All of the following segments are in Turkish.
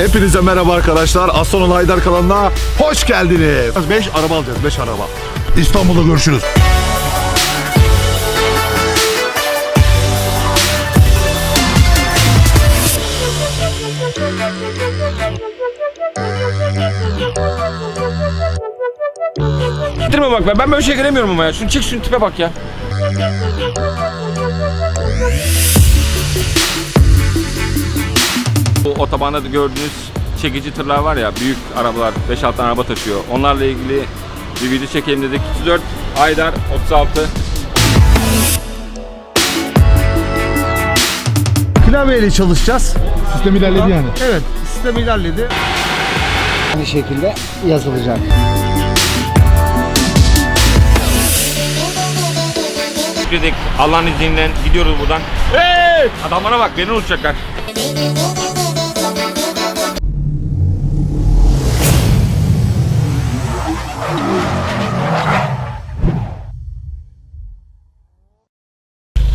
Hepinize merhaba arkadaşlar. Aslan Haydar kanalına hoş geldiniz. 5 araba alacağız, 5 araba. İstanbul'da görüşürüz. Getirme bak ben, ben böyle şey göremiyorum ama ya. Şunu çek şunu tipe bak ya. Bu otobanda da gördüğünüz çekici tırlar var ya büyük arabalar 5-6 tane araba taşıyor. Onlarla ilgili bir video çekelim dedik. 34 Aydar 36 Klavyeyle çalışacağız. Sistem ilerledi yani. Evet, sistem ilerledi. aynı şekilde yazılacak. dedik. Allah'ın izniyle gidiyoruz buradan. Hey! Adamlara bak beni unutacaklar.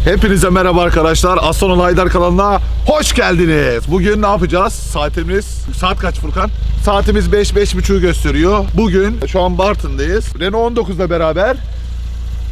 Hepinize merhaba arkadaşlar. Aslan Haydar kanalına hoş geldiniz. Bugün ne yapacağız? Saatimiz saat kaç Furkan? Saatimiz 5 5.30'u gösteriyor. Bugün şu an Bartın'dayız. Renault 19'la beraber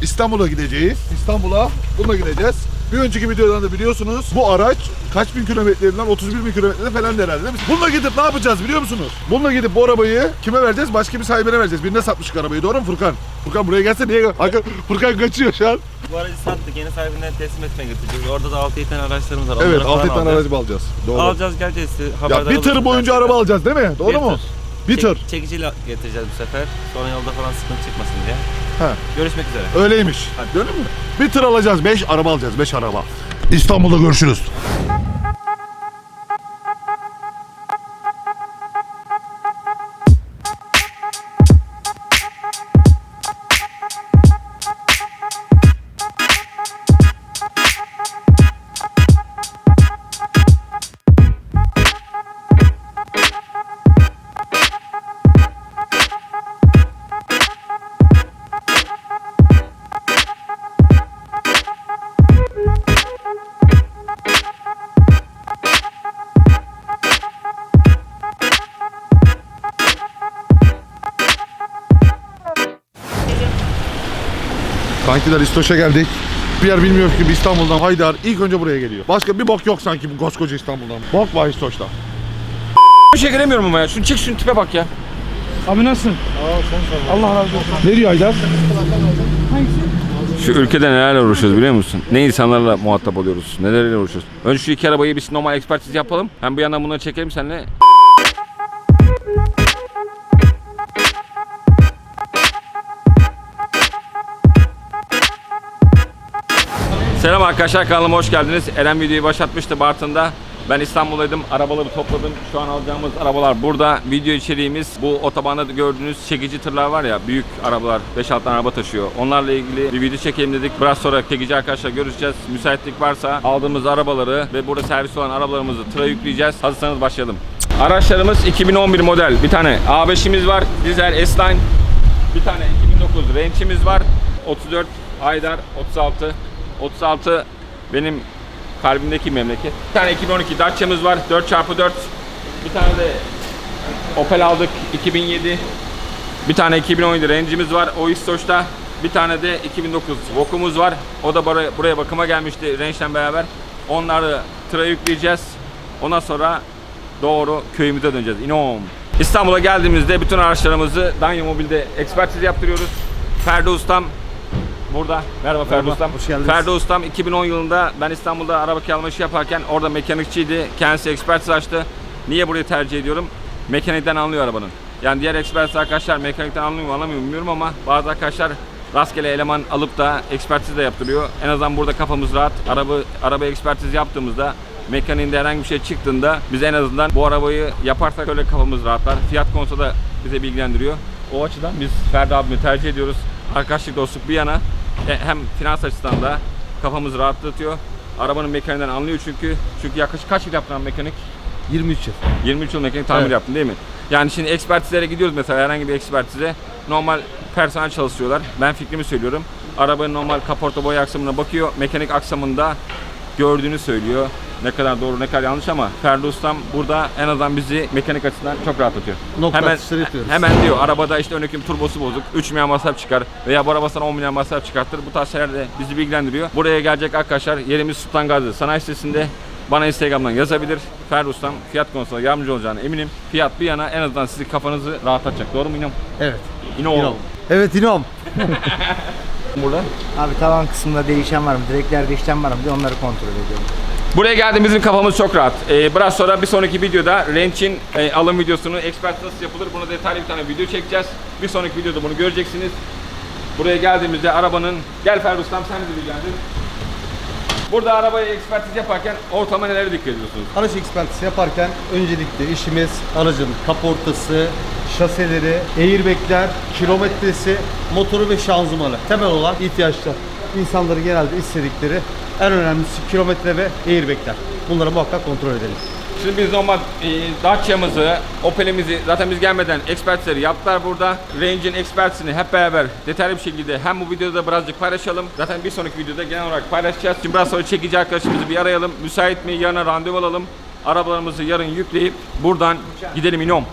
İstanbul'a gideceğiz. İstanbul'a bununla gideceğiz. Bir önceki videodan da biliyorsunuz bu araç kaç bin kilometreden 31 bin kilometrede falan herhalde değil mi? Bununla gidip ne yapacağız biliyor musunuz? Bununla gidip bu arabayı kime vereceğiz? Başka bir sahibine vereceğiz. Birine satmışık arabayı doğru mu Furkan? Furkan buraya gelse niye? Hakan- Furkan kaçıyor şu an. Bu aracı sattık yeni sahibinden teslim etmeye götüreceğiz. Orada da 6-7 tane araçlarımız var. Evet Onları falan 6 tane alacağız. aracı alacağız? Doğru. Alacağız geleceğiz. Ya bir tır boyunca araba alacağız değil mi? Doğru Bir mu? tır. Bir Çek- tır. Çekiciyle getireceğiz bu sefer. Sonra yolda falan sıkıntı çıkmasın diye. Ha. Görüşmek üzere. Öyleymiş. Gördün mü? Bir tır alacağız. 5 araba alacağız. 5 araba. İstanbul'da görüşürüz. Kankiler İstoç'a geldik. Bir yer bilmiyoruz ki İstanbul'dan Haydar ilk önce buraya geliyor. Başka bir bok yok sanki bu koskoca İstanbul'dan. Bok var İstoç'ta. Bir şey göremiyorum ama ya. Şunu çek şunu tipe bak ya. Abi nasılsın? Allah razı olsun. Ne diyor Haydar? Şu ülkede nelerle uğraşıyoruz biliyor musun? Ne insanlarla muhatap oluyoruz, nelerle uğraşıyoruz. Önce şu iki arabayı bir normal ekspertiz yapalım. Hem bir yandan bunları çekelim seninle. Selam arkadaşlar kanalıma hoş geldiniz. Eren videoyu başlatmıştı Bartın'da. Ben İstanbul'daydım. Arabaları topladım. Şu an alacağımız arabalar burada. Video içeriğimiz bu otobanda da gördüğünüz çekici tırlar var ya. Büyük arabalar. 5-6 tane araba taşıyor. Onlarla ilgili bir video çekelim dedik. Biraz sonra çekici arkadaşlar görüşeceğiz. Müsaitlik varsa aldığımız arabaları ve burada servis olan arabalarımızı tıra yükleyeceğiz. Hazırsanız başlayalım. Araçlarımız 2011 model. Bir tane A5'imiz var. Dizel S-Line. Bir tane 2009 Range'imiz var. 34 Haydar 36 36 benim kalbimdeki memleket. Bir tane 2012 Dacia'mız var 4x4. Bir tane de Opel aldık 2007. Bir tane 2017 Range'imiz var o İstoç'ta. Bir tane de 2009 Voku'muz var. O da buraya, bakıma gelmişti Range'den beraber. Onları tıra yükleyeceğiz. Ondan sonra doğru köyümüze döneceğiz. İnom. İstanbul'a geldiğimizde bütün araçlarımızı Danyo Mobil'de ekspertiz yaptırıyoruz. Ferdi Ustam burada. Merhaba Ferdi Ustam. hoş geldiniz. Ferdi Ustam 2010 yılında ben İstanbul'da araba kiralama işi yaparken orada mekanikçiydi. Kendisi ekspertiz açtı. Niye burayı tercih ediyorum? Mekanikten anlıyor arabanın. Yani diğer ekspertiz arkadaşlar mekanikten anlıyor mu anlamıyor mu bilmiyorum ama bazı arkadaşlar rastgele eleman alıp da ekspertiz de yaptırıyor. En azından burada kafamız rahat. Araba araba ekspertiz yaptığımızda mekaniğinde herhangi bir şey çıktığında biz en azından bu arabayı yaparsak öyle kafamız rahatlar. Fiyat konusunda da bize bilgilendiriyor. O açıdan biz Ferdi abimi tercih ediyoruz. Arkadaşlık dostluk bir yana hem finans açısından da kafamız rahatlatıyor. Arabanın mekaniğinden anlıyor çünkü. Çünkü yaklaşık kaç yıl yaptın abi mekanik? 23 yıl. 23 yıl mekanik tamir Evet. yaptın değil mi? Yani şimdi ekspertizlere gidiyoruz mesela herhangi bir ekspertize. Normal personel çalıştırıyorlar. Ben fikrimi söylüyorum. Arabanın normal kaporta boya aksamına bakıyor. Mekanik aksamında gördüğünü söylüyor. Ne kadar doğru ne kadar yanlış ama Ferdi Ustam burada en azından bizi mekanik açısından çok rahatlatıyor. Nokta hemen, atışları yapıyoruz. hemen diyor arabada işte örneğin turbosu bozuk 3 milyon masraf çıkar veya bu araba sana 10 milyon masraf çıkartır. Bu tarz şeyler de bizi bilgilendiriyor. Buraya gelecek arkadaşlar yerimiz Sultan Gazi Sanayi Sitesi'nde bana Instagram'dan yazabilir. Ferdi Ustam fiyat konusunda yardımcı olacağına eminim. Fiyat bir yana en azından sizin kafanızı rahatlatacak. Doğru mu İnom? Evet. İnom. İnom. Evet inom. Burada. Abi tavan kısmında değişen var mı? Direklerde işlem var mı diye onları kontrol ediyorum. Buraya geldiğimizin kafamız çok rahat. Ee, biraz sonra bir sonraki videoda Range'in e, alım videosunu, expert nasıl yapılır bunu detaylı bir tane video çekeceğiz. Bir sonraki videoda bunu göreceksiniz. Buraya geldiğimizde arabanın, gel Ferdi Ustam sen de bilgilendir. Burada arabaya ekspertiz yaparken ortama nelere dikkat ediyorsunuz? Araç ekspertisi yaparken öncelikle işimiz aracın kaportası, şaseleri, airbagler, kilometresi, motoru ve şanzımanı. Temel olan ihtiyaçlar. İnsanların genelde istedikleri en önemlisi kilometre ve airbagler. Bunları muhakkak kontrol edelim. Şimdi biz normal e, Dacia'mızı, Opel'imizi zaten biz gelmeden ekspertleri yaptılar burada. Range'in ekspertisini hep beraber detaylı bir şekilde hem bu videoda da birazcık paylaşalım. Zaten bir sonraki videoda genel olarak paylaşacağız. Şimdi biraz sonra çekici arkadaşımızı bir arayalım. Müsait mi? Yarına randevu alalım. Arabalarımızı yarın yükleyip buradan gidelim İnom.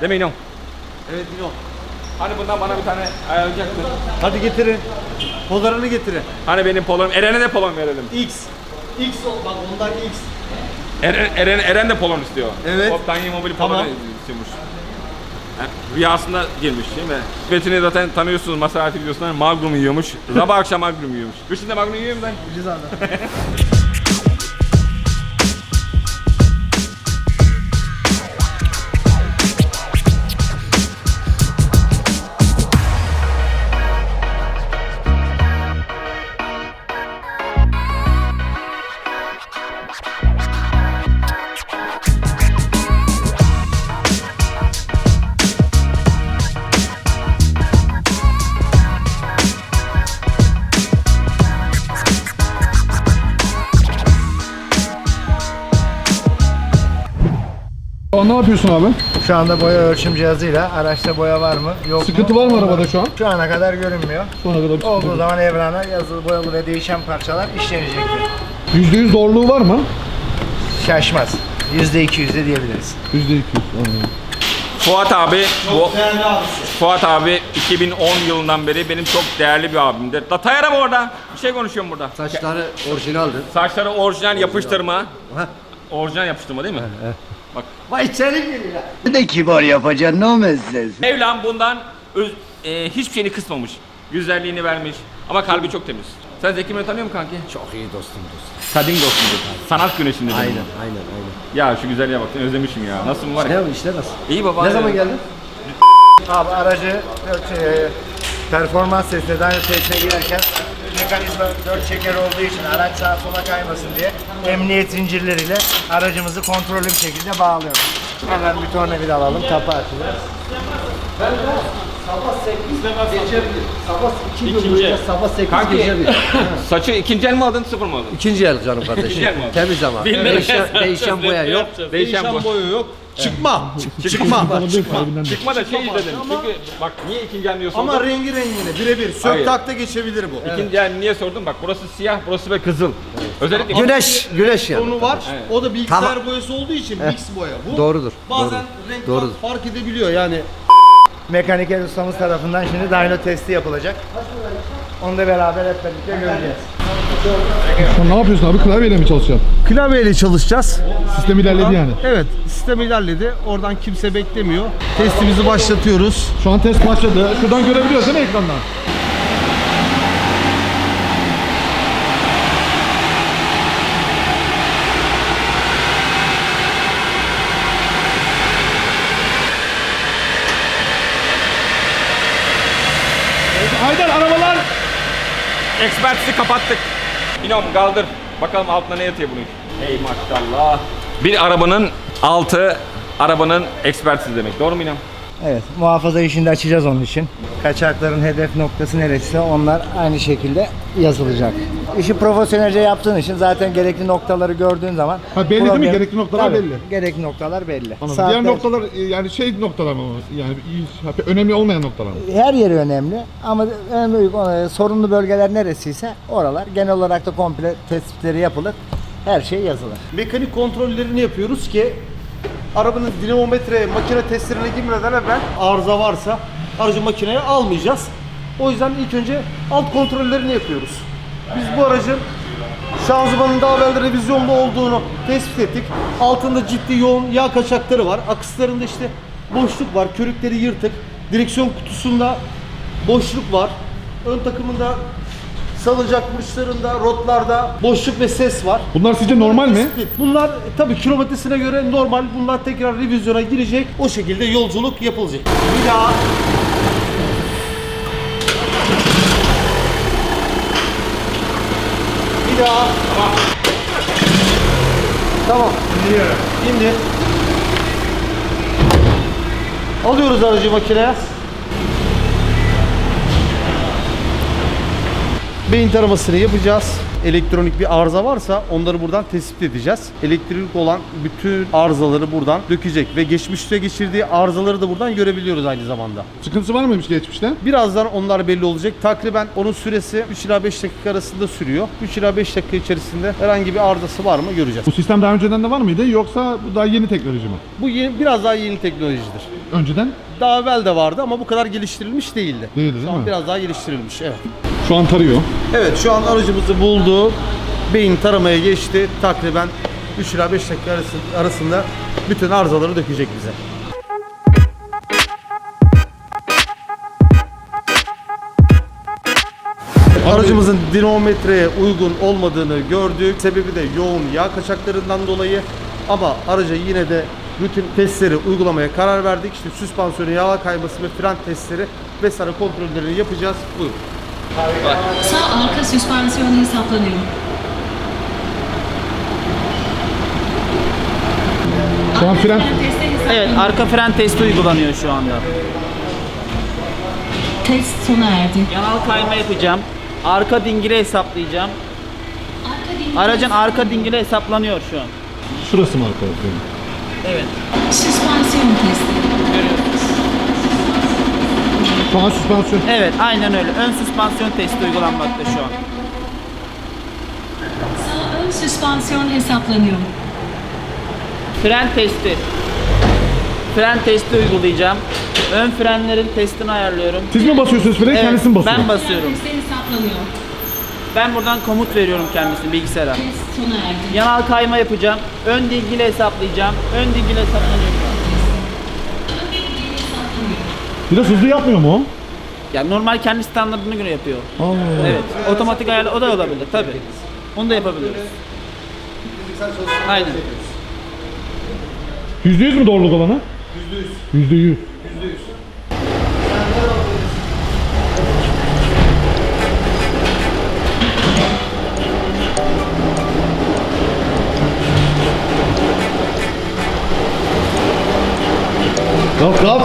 Değil mi İnom? Evet inom. Hani bundan bana bir tane ayarlayacaktın. Hadi getirin. Polarını getirin. Hani benim polom, Eren'e de polon verelim. X. X ol bak ondan X. Eren, Eren, Eren de polon istiyor. Evet. O Tanya Mobil polon Tamam. istiyormuş. Yani rüyasında girmiş değil mi? Betini zaten tanıyorsunuz Maserati videosundan Magnum yiyormuş. Sabah akşam Magnum yiyormuş. Üçün de Magnum yiyor mu lan? Ucuz abi. yapıyorsun abi? Şu anda boya ölçüm cihazıyla araçta boya var mı? Yok Sıkıntı mu? var mı arabada şu an? Şu ana kadar görünmüyor. Sonra kadar bir sıkıntı Olduğu yok. zaman evrana yazılı boyalı ve değişen parçalar işlenecektir. %100 doğruluğu var mı? Şaşmaz. %200 de diyebiliriz. %200. Anladım. Fuat abi, bu. Fuat abi 2010 yılından beri benim çok değerli bir abimdir. Tayara mı orada? Bir şey konuşuyorum burada. Saçları orijinaldir. Saçları orijinal yapıştırma. Orijinal yapıştırma değil mi? Bak Vay içeri giriyor. Ne kibar yapacaksın ne meselesi. Mevlam bundan öz- e, hiçbir şeyini kısmamış. Güzelliğini vermiş. Ama kalbi çok temiz. Sen Zeki Müren'i tanıyor musun kanki? Çok iyi dostum dostum. Kadim dostumdur. Sanat güneşinde. Aynen aynen aynen. Ya şu güzelliğe bak. seni Özlemişim ya. Nasılsın var ya? Ne işte nasıl? İyi baba. Ne zaman geldin? Abi aracı e, performans testine daha önce testine girerken mekanizma dört çeker olduğu için araç sağa sola kaymasın diye emniyet zincirleriyle aracımızı kontrollü bir şekilde bağlıyoruz. Hemen bir tornavida alalım, kapı açılır. Sabah 2 gün sabah 8 Kanki. gece bir. Saçı ikinci el mi aldın sıfır mı aldın? İkinci el canım kardeşim. İkinci el mi? Temiz ama. Bilmem. Değişen, değişen boya yok. Değişen bu. boyu yok. Çıkma. Çıkma. De. Çıkma da şey dedim. Çünkü bak niye ikinci el diyorsun? Ama rengi rengine birebir. Hayır. Sök takta geçebilir bu. İkinci el niye sordum? Bak burası siyah, burası ve kızıl. Özellikle Güneş, güneş yani. Konu var. Evet. O da bilgisayar Tamam. boyası olduğu için mix boya. Bu Doğrudur. bazen doğrudur. renk Doğrudur. fark edebiliyor yani. Mekaniker ustamız tarafından şimdi dyno testi yapılacak. Onu da beraber hep birlikte göreceğiz. An ne yapıyorsun abi? Klavyeyle mi çalışacaksın? Klavyeyle çalışacağız. Sistem ilerledi yani. Evet, sistem ilerledi. Oradan kimse beklemiyor. Testimizi başlatıyoruz. Şu an test başladı. Şuradan görebiliyoruz değil mi ekrandan? Haydar arabalar Ekspertisi kapattık. İnom kaldır. Bakalım altına ne yatıyor bunun. Hey maşallah. Bir arabanın altı arabanın ekspertizi demek. Doğru mu İnom? Evet, muhafaza işini de açacağız onun için. Kaçakların hedef noktası neresi onlar aynı şekilde yazılacak. İşi profesyonelce yaptığın için zaten gerekli noktaları gördüğün zaman... Ha, belli değil mi? Gerekli noktalar Tabii, belli. Gerekli noktalar belli. Anladım. Saatler- Diğer noktalar e, yani şey noktalar mı? Yani iyi- önemli olmayan noktalar mı? Her yeri önemli ama en büyük e, sorunlu bölgeler neresiyse oralar genel olarak da komple tespitleri yapılır. Her şey yazılır. Mekanik kontrollerini yapıyoruz ki arabanın dinamometre makine testlerine girmeden evvel arıza varsa aracı makineye almayacağız. O yüzden ilk önce alt kontrollerini yapıyoruz. Biz bu aracın şanzımanın daha evvel revizyonda olduğunu tespit ettik. Altında ciddi yoğun yağ kaçakları var. Akslarında işte boşluk var. Körükleri yırtık. Direksiyon kutusunda boşluk var. Ön takımında salıncakmışlarında, rotlarda boşluk ve ses var. Bunlar sizce normal mi? Bunlar e, tabii kilometresine göre normal. Bunlar tekrar revizyona girecek. O şekilde yolculuk yapılacak. Bir daha Bir daha. Tamam. İniyorum. İndi. Alıyoruz aracı makineye. Beyin taramasını yapacağız. Elektronik bir arıza varsa onları buradan tespit edeceğiz. Elektrik olan bütün arızaları buradan dökecek ve geçmişte geçirdiği arızaları da buradan görebiliyoruz aynı zamanda. Sıkıntısı var mıymış geçmişte? Birazdan onlar belli olacak. Takriben onun süresi 3 ila 5 dakika arasında sürüyor. 3 ila 5 dakika içerisinde herhangi bir arızası var mı göreceğiz. Bu sistem daha önceden de var mıydı yoksa bu daha yeni teknoloji mi? Bu yeni, biraz daha yeni teknolojidir. Önceden Daha evvel de vardı ama bu kadar geliştirilmiş değildi. Değildi, değil an mi? biraz daha geliştirilmiş evet. Şu an tarıyor. Evet şu an aracımızı buldu. Beyin taramaya geçti. Takriben 3 ila 5 dakika arası- arasında bütün arızaları dökecek bize. Aracımızın dinamometreye uygun olmadığını gördük. Sebebi de yoğun yağ kaçaklarından dolayı. Ama araca yine de rutin testleri uygulamaya karar verdik. İşte süspansiyonu yağ kayması ve fren testleri vesaire kontrollerini yapacağız. Buyurun. Sağ arka süspansiyonu hesaplanıyor. Şu an fren Evet, arka fren testi uygulanıyor şu anda. Test sona erdi. Yanal kayma yapacağım. Arka dingili hesaplayacağım. Arka dingil- Aracın arka dingili hesaplanıyor şu an. şurası mı arkadaşlar? Evet. Süspansiyon testi. Şu an süspansiyon. Evet, aynen öyle. Ön süspansiyon testi uygulanmakta şu an. Sağ ön süspansiyon hesaplanıyor. Fren testi. Fren testi uygulayacağım. Ön frenlerin testini ayarlıyorum. Siz mi basıyorsunuz freni Evet, kendisi mi basıyor? ben basıyorum. Testi hesaplanıyor. Ben buradan komut veriyorum kendisine bilgisayara. Test sona erdi. Yanal kayma yapacağım. Ön dingili hesaplayacağım. Ön dingili hesaplanıyor şu an. Ön dingil hesaplanıyor. Biraz hızlı yapmıyor mu o? Yani normal kendi standartına göre yapıyor. Allah. Evet. Otomatik ayarlı o da olabilir tabii. Onu da yapabiliriz. Aynen. Yüzde yüz mü doğruluk olanı? Yüzde yüz. Yüzde yüz. Kalk kalk.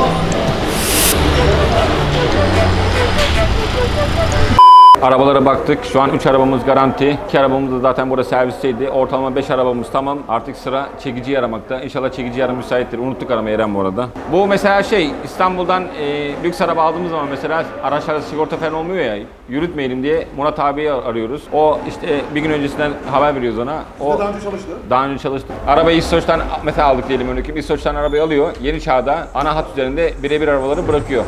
Arabalara baktık. Şu an 3 arabamız garanti. 2 arabamız da zaten burada servisteydi. Ortalama 5 arabamız tamam. Artık sıra çekici aramakta. İnşallah çekici yarım müsaittir. Unuttuk aramayı Eren bu arada. Bu mesela şey İstanbul'dan e, lüks araba aldığımız zaman mesela araçlarda sigorta falan olmuyor ya. Yürütmeyelim diye Murat abiyi ar- arıyoruz. O işte bir gün öncesinden haber veriyoruz ona. O Daha önce çalıştı. daha önce çalıştı. Arabayı İstoç'tan mesela aldık diyelim örneğin. İstoç'tan arabayı alıyor. Yeni çağda ana hat üzerinde birebir arabaları bırakıyor.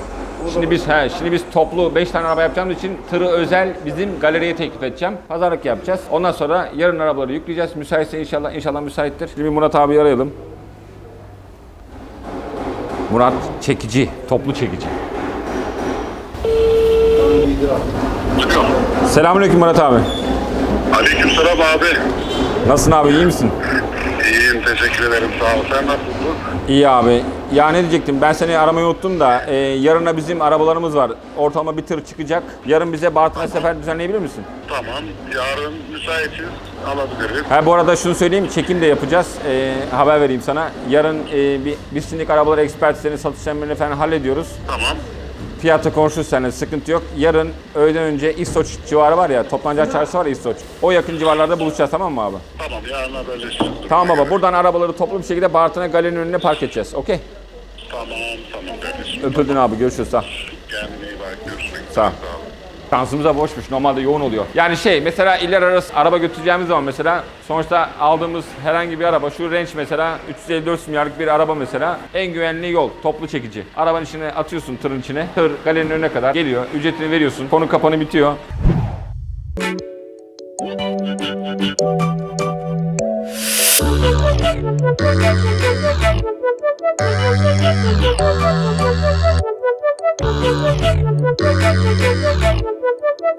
Şimdi biz he, şimdi biz toplu 5 tane araba yapacağımız için tırı özel bizim galeriye teklif edeceğim. Pazarlık yapacağız. Ondan sonra yarın arabaları yükleyeceğiz. Müsaitse inşallah inşallah müsaittir. Şimdi Murat abi arayalım. Murat çekici, toplu çekici. Selamünaleyküm Murat abi. Aleykümselam abi. Nasılsın abi iyi misin? İyiyim teşekkür ederim sağ ol. Sen nasılsın? İyi abi. Ya ne diyecektim? Ben seni aramayı unuttum da e, yarına bizim arabalarımız var. Ortalama bir tır çıkacak. Yarın bize Bartın'a sefer düzenleyebilir misin? Tamam. Yarın müsaitiz. Alabiliriz. Ha bu arada şunu söyleyeyim, çekim de yapacağız. E, haber vereyim sana. Yarın e, bir, biz şimdilik arabaları ekspertlerini, satış işlemlerini falan hallediyoruz. Tamam. Fiyatı konuşuruz seninle, sıkıntı yok. Yarın öğleden önce İstoç civarı var ya, toplanacak çarşı var ya İstoç. O yakın civarlarda buluşacağız tamam mı abi? Tamam yarın haberleşiriz. Tamam baba, buradan arabaları toplu bir şekilde Bartın'a galerinin önüne park edeceğiz. Okey? Tamam tamam kardeşim. Öpüldün abi, görüşürüz. Sağ. Kendine iyi bak. Görüşmek üzere. Sağ. Sağ. Şansımıza boşmuş. Normalde yoğun oluyor. Yani şey mesela iller arası araba götüreceğimiz zaman mesela sonuçta aldığımız herhangi bir araba şu Range mesela 354 milyarlık bir araba mesela en güvenli yol toplu çekici. Arabanın içine atıyorsun tırın içine. Tır galerinin önüne kadar geliyor. Ücretini veriyorsun. Konu kapanı bitiyor.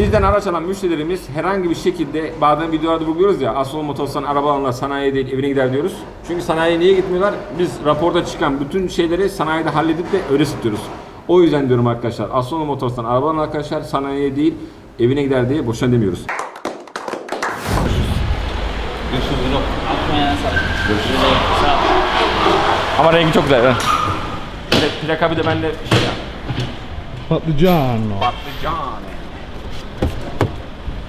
Bizden araç alan müşterilerimiz herhangi bir şekilde bazen videolarda vurguluyoruz ya Asol Motorsan arabalarla sanayiye değil evine gider diyoruz. Çünkü sanayiye niye gitmiyorlar? Biz raporda çıkan bütün şeyleri sanayide halledip de öyle satıyoruz. O yüzden diyorum arkadaşlar Asol Motorsan arabalarla arkadaşlar sanayiye değil evine gider diye boşuna demiyoruz. Atmaya sağlık. Sağ ol. Ama rengi çok güzel. ha. Bir de plaka bir de bende şey ya. Patlıcan. Patlıcan.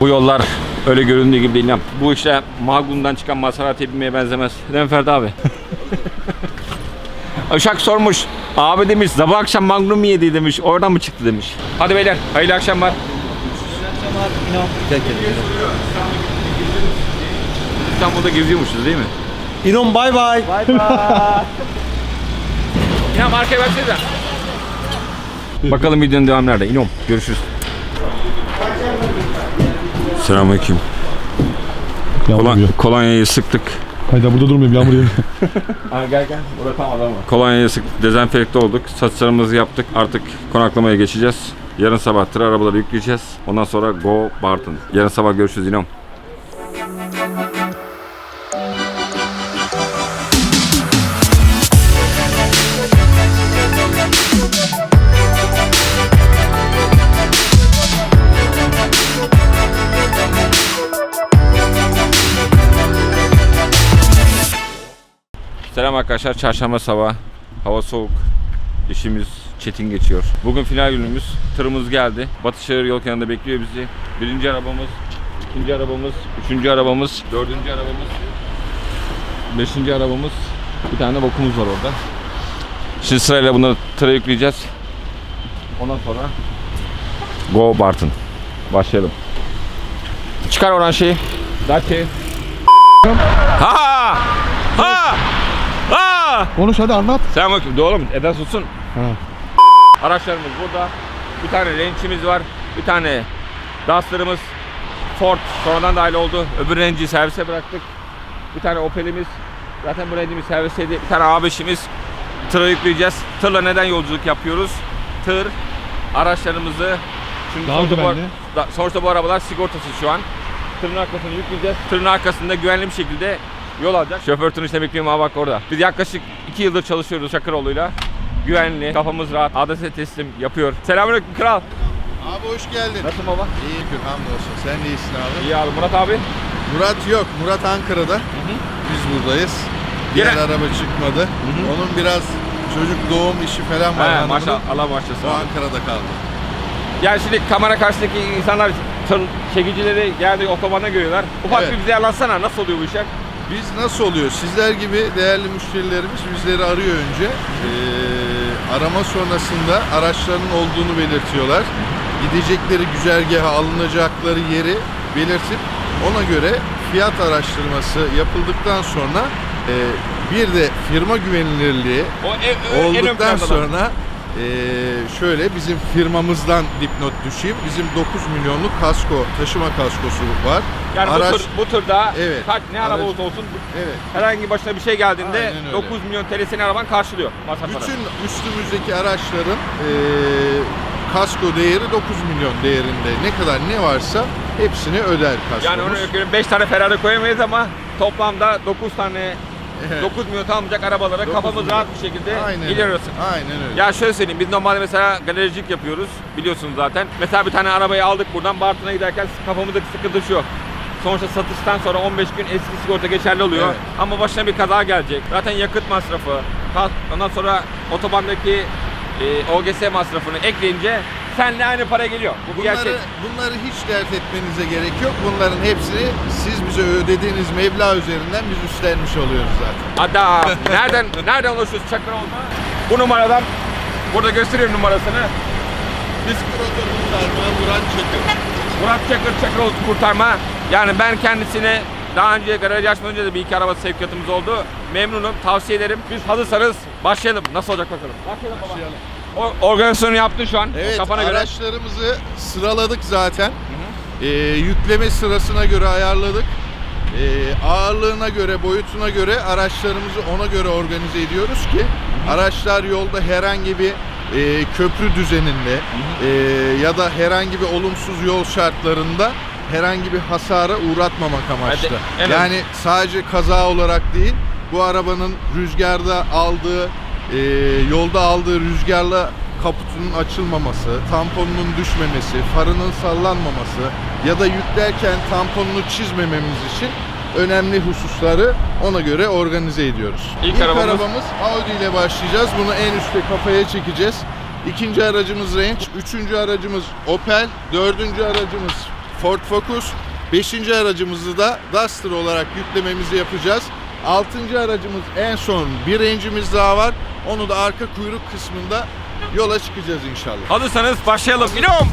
Bu yollar öyle göründüğü gibi değil lan. Bu işte Magnum'dan çıkan Maserati binmeye benzemez. Değil mi Ferdi abi? Işak sormuş. Abi demiş sabah akşam Magnum mu yedi demiş. Oradan mı çıktı demiş. Hadi beyler hayırlı akşamlar. İstanbul'da geziyormuşuz değil mi? İnon bay bay. Ya markaya versene. Bakalım videonun devamı nerede? İnom. Görüşürüz. Selamünaleyküm. Yağmur Kolon- yağıyor. kolonyayı sıktık. Hayda burada durmayayım yağmur yağıyor. Ha gel gel. Burada tam adam var. Kolonyayı sıktık. Dezenfekte olduk. Saçlarımızı yaptık. Artık konaklamaya geçeceğiz. Yarın sabah tır arabaları yükleyeceğiz. Ondan sonra go Barton. Yarın sabah görüşürüz İnom. Selam arkadaşlar. Çarşamba sabah. Hava soğuk. İşimiz çetin geçiyor. Bugün final günümüz. Tırımız geldi. Batışehir yol kenarında bekliyor bizi. Birinci arabamız, ikinci arabamız, üçüncü arabamız, dördüncü arabamız, beşinci arabamız. Bir tane bokumuz var orada. Şimdi sırayla bunları tıra yükleyeceğiz. Ondan sonra Go Barton. Başlayalım. Çıkar oradan şeyi. Dacia. Ha! Ha! Konuş hadi anlat. Selamünaleyküm. Doğru mu? Eden sussun. Ha. Araçlarımız burada. Bir tane Range'imiz var. Bir tane Duster'ımız. Ford sonradan dahil oldu. Öbür Range'i servise bıraktık. Bir tane Opel'imiz. Zaten bu Range'imiz servisteydi. Bir tane A5'imiz. Tıra yükleyeceğiz. Tırla neden yolculuk yapıyoruz? Tır araçlarımızı çünkü Daha sonuçta bu, güvenli. da- sonuçta bu arabalar sigortasız şu an. Tırın arkasını yükleyeceğiz. Tırın arkasında güvenli bir şekilde yol alacak. Şoför işte bekliyorum ha bak orada. Biz yaklaşık 2 yıldır çalışıyoruz Çakıroğlu'yla. Güvenli, kafamız rahat, adrese teslim yapıyor. Selamünaleyküm kral. Abi hoş geldin. Nasılsın baba? İyiyim ki hamdolsun. Sen de iyisin abi. İyi abi Murat abi. Murat yok. Murat Ankara'da. Biz buradayız. Diğer Yine- araba çıkmadı. Onun biraz çocuk doğum işi falan var. He maşallah Allah başlasın. O abi. Ankara'da kaldı. Yani şimdi kamera karşısındaki insanlar tır çekicileri geldi otobana görüyorlar. Ufak Evet. bir bize anlatsana nasıl oluyor bu işler? Biz nasıl oluyor? Sizler gibi değerli müşterilerimiz bizleri arıyor önce. Ee, arama sonrasında araçların olduğunu belirtiyorlar. Gidecekleri güzergaha alınacakları yeri belirtip ona göre fiyat araştırması yapıldıktan sonra e, bir de firma güvenilirliği O en, olduktan sonra e, şöyle bizim firmamızdan dipnot düşeyim. Bizim 9 milyonluk kasko, taşıma kaskosu var. Yani Araç- bu, tır, bu tırda Evet. kaç ne araba Araç- olursa olsun Evet. herhangi başına bir şey geldiğinde Aynen öyle. 9 milyon TL senin araban karşılıyor masrafları. Bütün üstümüzdeki araçların e, kasko değeri 9 milyon değerinde. Ne kadar ne varsa hepsini öder kaskomuz. Yani onu örneğin 5 tane Ferrari koyamayız ama toplamda 9 tane 9 milyon almayacak arabalara Dokuz kafamız milyon. rahat bir şekilde Aynen. Aynen öyle. Ya şöyle söyleyeyim biz normalde mesela galericilik yapıyoruz biliyorsunuz zaten. Mesela bir tane arabayı aldık buradan Bartın'a giderken kafamızdaki sıkıntı şu. Sonuçta satıştan sonra 15 gün eski sigorta geçerli oluyor. Evet. Ama başına bir kaza gelecek. Zaten yakıt masrafı, ondan sonra otobandaki e, OGS masrafını ekleyince senle aynı para geliyor. Bu bir gerçek. Bunları, bunları hiç dert etmenize gerek yok. Bunların hepsini siz bize ödediğiniz meblağ üzerinden biz üstlenmiş oluyoruz zaten. Ada nereden nereden ulaşıyoruz Çakıroğlu'na? Bu numaradan burada gösteriyorum numarasını. Biz Murat Çakır. Murat Çakır Çakıroğlu kurtarma. Yani ben kendisine daha önce garaj açmadan önce de bir iki araba sevkiyatımız oldu. Memnunum. Tavsiye ederim. Biz hazırsanız başlayalım. Nasıl olacak bakalım. Başlayalım baba. O, organizasyonu yaptın şu an. Evet Kafana göre. araçlarımızı sıraladık zaten. Ee, yükleme sırasına göre ayarladık. Ee, ağırlığına göre, boyutuna göre araçlarımızı ona göre organize ediyoruz ki araçlar yolda herhangi bir e, köprü düzeninde e, ya da herhangi bir olumsuz yol şartlarında herhangi bir hasara uğratmamak amaçlı. Hadi, evet. Yani sadece kaza olarak değil, bu arabanın rüzgarda aldığı, e, yolda aldığı rüzgarla kaputunun açılmaması, tamponunun düşmemesi, farının sallanmaması ya da yüklerken tamponunu çizmememiz için önemli hususları ona göre organize ediyoruz. İlk arabamız- arabamız Audi ile başlayacağız. Bunu en üstte kafaya çekeceğiz. İkinci aracımız Range, üçüncü aracımız Opel, dördüncü aracımız Ford Focus, beşinci aracımızı da Duster olarak yüklememizi yapacağız. Altıncı aracımız en son bir Range'imiz daha var. Onu da arka kuyruk kısmında yola çıkacağız inşallah. Hazırsanız başlayalım. İnom.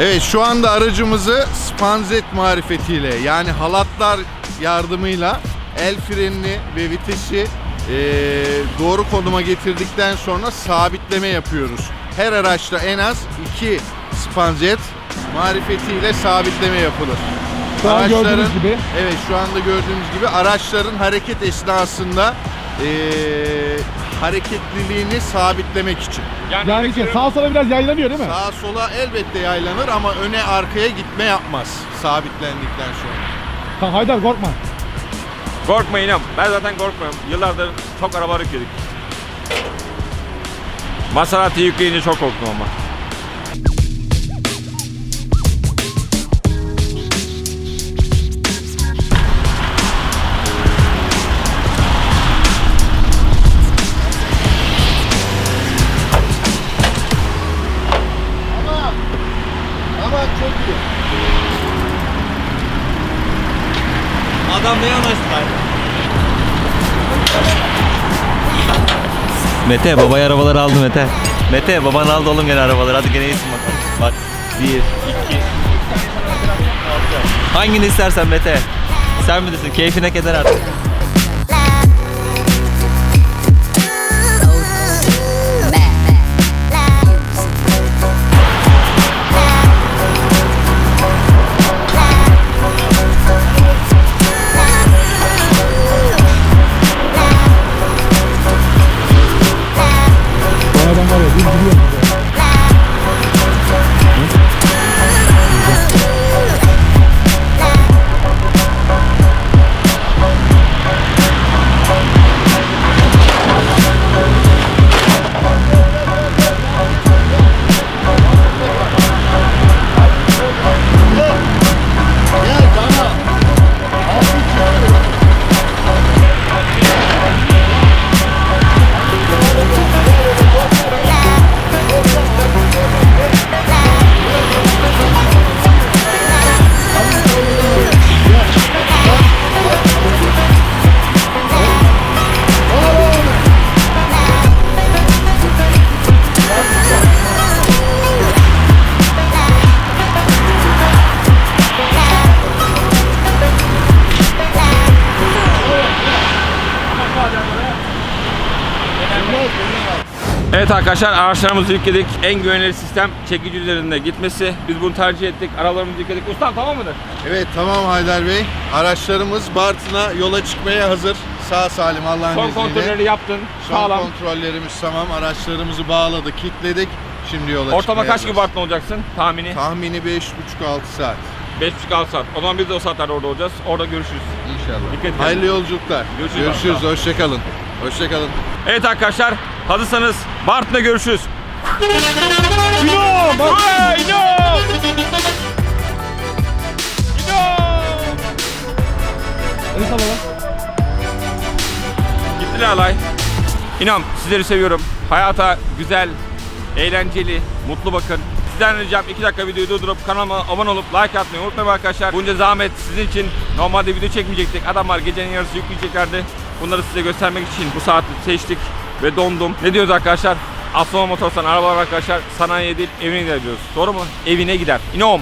Evet şu anda aracımızı spanzet marifetiyle yani halatlar yardımıyla el frenini ve vitesi eee, doğru konuma getirdikten sonra sabitleme yapıyoruz. Her araçta en az iki spanzet marifetiyle sabitleme yapılır. Şu an gördüğünüz gibi. Evet şu anda gördüğünüz gibi araçların hareket esnasında eee, hareketliliğini sabitlemek için. Yani işte sağa sola biraz yaylanıyor değil mi? Sağa sola elbette yaylanır ama öne arkaya gitme yapmaz sabitlendikten sonra. Tamam Haydar korkma. Korkma İnom. Ben zaten korkmuyorum. Yıllardır çok araba yükledik. Maserati yükleyince çok korktum. Ama Mete babaya arabaları aldı Mete. Mete baban aldı oğlum gene arabaları. Hadi gene iyisin bakalım. Bak. Bir, iki. Hangini istersen Mete. Sen bilirsin. Keyfine keder artık. Evet arkadaşlar araçlarımızı yükledik. En güvenilir sistem çekici üzerinde gitmesi. Biz bunu tercih ettik. Arabalarımızı yükledik. Ustam tamam mıdır? Evet tamam Haydar Bey. Araçlarımız Bartın'a yola çıkmaya hazır. Sağ salim Allah'ın Son izniyle. kontrolleri yaptın. Son Sağlam. kontrollerimiz tamam. Araçlarımızı bağladık, kilitledik. Şimdi yola çıkmaya kaç hazırız. gibi Bartın olacaksın tahmini? Tahmini 5,5-6 saat 5.5-6 saat. O zaman biz de o saatlerde orada olacağız. Orada görüşürüz. inşallah. Dikkat edin. Hayırlı yolculuklar. Görüşürüz. Görüşürüz. Hoşçakalın. Hoşçakalın. Evet arkadaşlar hazırsanız Bartın'da görüşürüz. İnom! Hey, İnom! İnom! Gittiler alay. İnan sizleri seviyorum. Hayata güzel, eğlenceli, mutlu bakın. Sizden ricam 2 dakika videoyu durdurup kanalıma abone olup like atmayı unutmayın arkadaşlar. Bunca zahmet sizin için normalde video çekmeyecektik. Adamlar gecenin yarısı yükleyeceklerdi. Bunları size göstermek için bu saati seçtik ve dondum. Ne diyoruz arkadaşlar? Aslan Motorsan arabalar arkadaşlar sanayiye değil evine gider diyoruz. Doğru mu? Evine gider. İnom.